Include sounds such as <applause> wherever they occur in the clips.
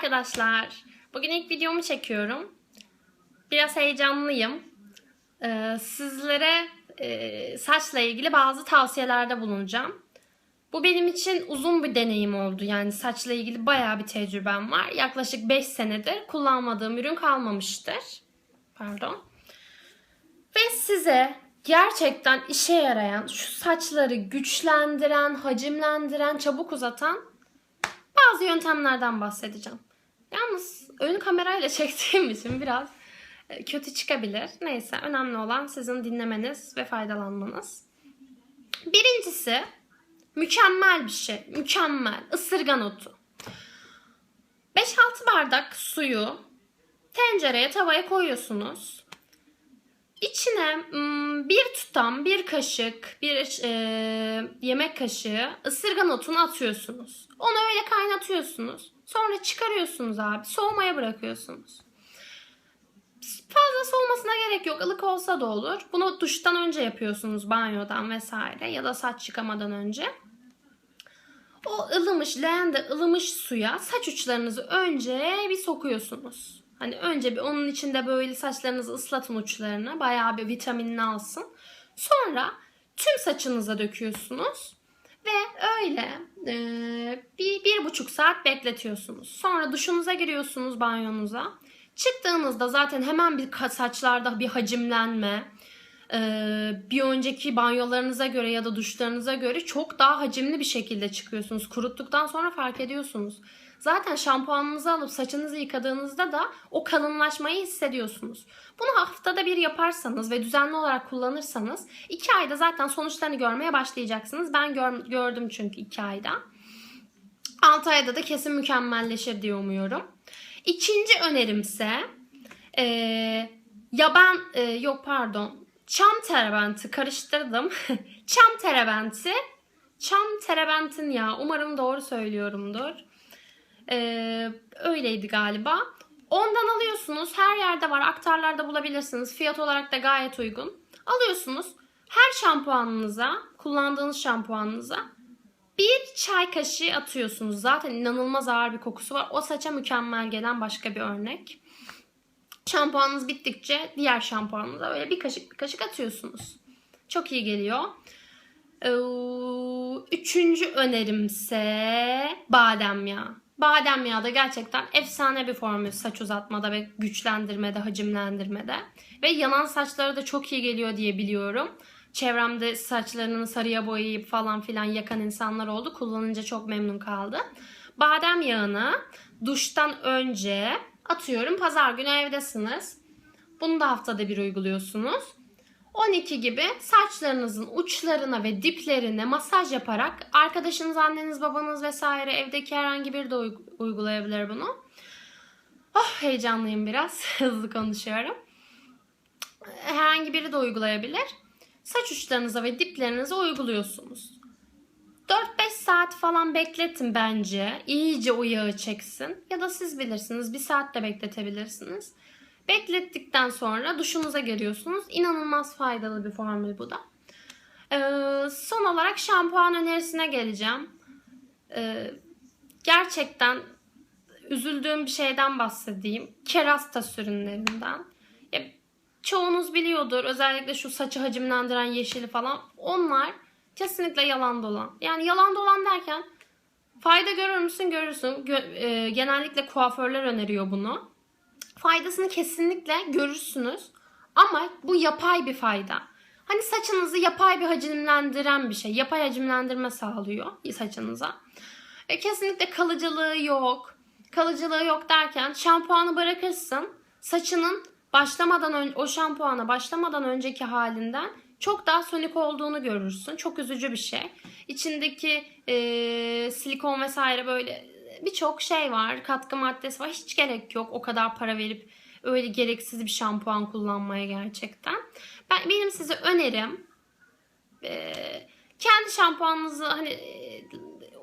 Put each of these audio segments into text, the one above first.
arkadaşlar. Bugün ilk videomu çekiyorum. Biraz heyecanlıyım. Ee, sizlere e, saçla ilgili bazı tavsiyelerde bulunacağım. Bu benim için uzun bir deneyim oldu. Yani saçla ilgili bayağı bir tecrübem var. Yaklaşık 5 senedir kullanmadığım ürün kalmamıştır. Pardon. Ve size gerçekten işe yarayan, şu saçları güçlendiren, hacimlendiren, çabuk uzatan bazı yöntemlerden bahsedeceğim. Yalnız ön kamerayla <laughs> çektiğim için biraz e, kötü çıkabilir. Neyse önemli olan sizin dinlemeniz ve faydalanmanız. Birincisi mükemmel bir şey. Mükemmel. Isırgan otu. 5-6 bardak suyu tencereye tavaya koyuyorsunuz. İçine mm, bir tutam, bir kaşık, bir e, yemek kaşığı ısırgan otunu atıyorsunuz. Onu öyle kaynatıyorsunuz. Sonra çıkarıyorsunuz abi. Soğumaya bırakıyorsunuz. Fazla soğumasına gerek yok. Ilık olsa da olur. Bunu duştan önce yapıyorsunuz banyodan vesaire ya da saç yıkamadan önce. O ılımış, leğende ılımış suya saç uçlarınızı önce bir sokuyorsunuz. Hani önce bir onun içinde böyle saçlarınızı ıslatın uçlarını. Bayağı bir vitaminini alsın. Sonra tüm saçınıza döküyorsunuz. Ve öyle e, bir, bir buçuk saat bekletiyorsunuz. Sonra duşunuza giriyorsunuz banyonuza. Çıktığınızda zaten hemen bir saçlarda bir hacimlenme, e, bir önceki banyolarınıza göre ya da duşlarınıza göre çok daha hacimli bir şekilde çıkıyorsunuz. Kuruttuktan sonra fark ediyorsunuz. Zaten şampuanınızı alıp saçınızı yıkadığınızda da o kalınlaşmayı hissediyorsunuz. Bunu haftada bir yaparsanız ve düzenli olarak kullanırsanız 2 ayda zaten sonuçlarını görmeye başlayacaksınız. Ben gör- gördüm çünkü 2 ayda. 6 ayda da kesin mükemmelleşir diye umuyorum. İkinci önerimse e, yaban e, yok pardon çam terebenti karıştırdım. <laughs> çam terebenti çam terebentin ya umarım doğru söylüyorumdur. Ee, öyleydi galiba. Ondan alıyorsunuz. Her yerde var. Aktarlarda bulabilirsiniz. Fiyat olarak da gayet uygun. Alıyorsunuz. Her şampuanınıza, kullandığınız şampuanınıza bir çay kaşığı atıyorsunuz. Zaten inanılmaz ağır bir kokusu var. O saça mükemmel gelen başka bir örnek. Şampuanınız bittikçe diğer şampuanınıza böyle bir kaşık bir kaşık atıyorsunuz. Çok iyi geliyor. Ee, Üçüncü önerimse badem yağı. Badem yağı da gerçekten efsane bir formül saç uzatmada ve güçlendirmede, hacimlendirmede. Ve yanan saçlara da çok iyi geliyor diye biliyorum. Çevremde saçlarını sarıya boyayıp falan filan yakan insanlar oldu. Kullanınca çok memnun kaldı. Badem yağını duştan önce atıyorum. Pazar günü evdesiniz. Bunu da haftada bir uyguluyorsunuz. 12 gibi saçlarınızın uçlarına ve diplerine masaj yaparak arkadaşınız, anneniz, babanız vesaire evdeki herhangi biri de uy- uygulayabilir bunu. Oh heyecanlıyım biraz. <laughs> Hızlı konuşuyorum. Herhangi biri de uygulayabilir. Saç uçlarınıza ve diplerinize uyguluyorsunuz. 4-5 saat falan bekletin bence. İyice o yağı çeksin. Ya da siz bilirsiniz. Bir saat de bekletebilirsiniz. Beklettikten sonra duşunuza giriyorsunuz. İnanılmaz faydalı bir formül bu da. Ee, son olarak şampuan önerisine geleceğim. Ee, gerçekten üzüldüğüm bir şeyden bahsedeyim. Kerasta ürünlerinden. Ya, çoğunuz biliyordur. Özellikle şu saçı hacimlendiren yeşili falan. Onlar kesinlikle yalan dolan. Yani yalan dolan derken fayda görür müsün? Görürsün. Gö- e, genellikle kuaförler öneriyor bunu faydasını kesinlikle görürsünüz. Ama bu yapay bir fayda. Hani saçınızı yapay bir hacimlendiren bir şey. Yapay hacimlendirme sağlıyor saçınıza. E, kesinlikle kalıcılığı yok. Kalıcılığı yok derken şampuanı bırakırsın. Saçının başlamadan ön- o şampuana başlamadan önceki halinden çok daha sonik olduğunu görürsün. Çok üzücü bir şey. İçindeki e, silikon vesaire böyle birçok şey var. Katkı maddesi var. Hiç gerek yok o kadar para verip öyle gereksiz bir şampuan kullanmaya gerçekten. Ben benim size önerim e, kendi şampuanınızı hani e,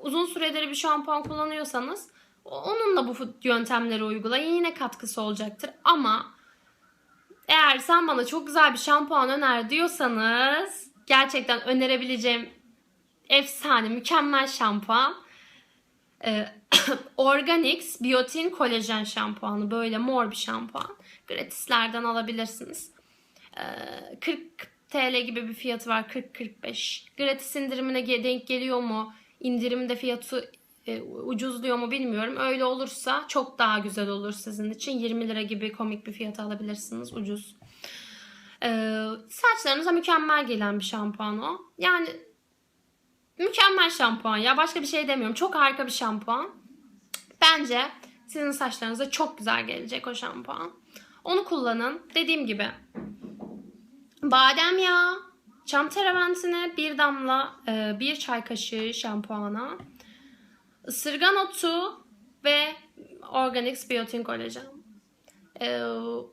uzun süredir bir şampuan kullanıyorsanız onunla bu yöntemleri uygulayın. Yine katkısı olacaktır. Ama eğer sen bana çok güzel bir şampuan öner diyorsanız gerçekten önerebileceğim efsane, mükemmel şampuan Ee, <coughs> Organix Biotin Kolajen şampuanı. Böyle mor bir şampuan. Gratislerden alabilirsiniz. Ee, 40 TL gibi bir fiyatı var. 40-45. Gratis indirimine denk geliyor mu? İndirimde fiyatı e, ucuzluyor mu bilmiyorum. Öyle olursa çok daha güzel olur sizin için. 20 lira gibi komik bir fiyata alabilirsiniz. Ucuz. Ee, saçlarınıza mükemmel gelen bir şampuan o. Yani mükemmel şampuan ya. Başka bir şey demiyorum. Çok harika bir şampuan. Bence sizin saçlarınıza çok güzel gelecek o şampuan. Onu kullanın. Dediğim gibi badem yağı, çam terementine bir damla e, bir çay kaşığı şampuana, ısırgan otu ve Organix Biotin Kolajen. Ee,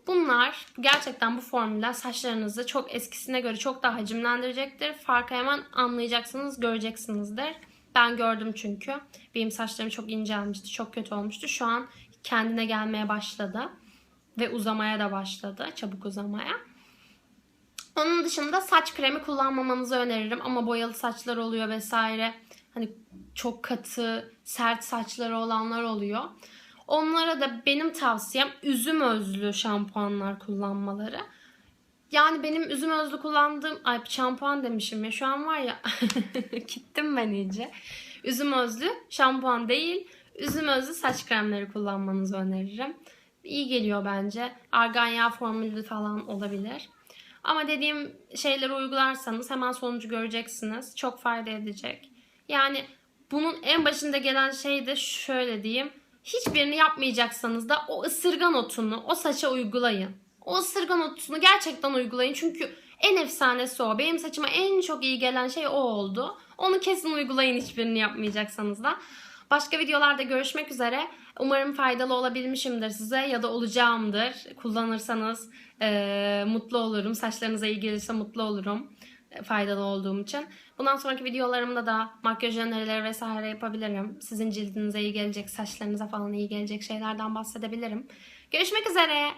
bunlar gerçekten bu formüller saçlarınızı çok eskisine göre çok daha hacimlendirecektir. Farkı hemen anlayacaksınız, göreceksinizdir. Ben gördüm çünkü. Benim saçlarım çok incelmişti, çok kötü olmuştu. Şu an kendine gelmeye başladı. Ve uzamaya da başladı, çabuk uzamaya. Onun dışında saç kremi kullanmamanızı öneririm ama boyalı saçlar oluyor vesaire. Hani çok katı, sert saçları olanlar oluyor. Onlara da benim tavsiyem üzüm özlü şampuanlar kullanmaları. Yani benim üzüm özlü kullandığım, ay şampuan demişim ya şu an var ya <laughs> gittim ben iyice. Üzüm özlü şampuan değil, üzüm özlü saç kremleri kullanmanızı öneririm. İyi geliyor bence. Argan yağı formülü falan olabilir. Ama dediğim şeyleri uygularsanız hemen sonucu göreceksiniz. Çok fayda edecek. Yani bunun en başında gelen şey de şöyle diyeyim. Hiçbirini yapmayacaksanız da o ısırgan otunu o saça uygulayın. O ısırgan otunu gerçekten uygulayın. Çünkü en efsanesi o. Benim saçıma en çok iyi gelen şey o oldu. Onu kesin uygulayın hiçbirini yapmayacaksanız da. Başka videolarda görüşmek üzere. Umarım faydalı olabilmişimdir size ya da olacağımdır. Kullanırsanız e, mutlu olurum. Saçlarınıza iyi gelirse mutlu olurum. Faydalı olduğum için. Bundan sonraki videolarımda da makyaj önerileri vesaire yapabilirim. Sizin cildinize iyi gelecek, saçlarınıza falan iyi gelecek şeylerden bahsedebilirim. Görüşmek üzere.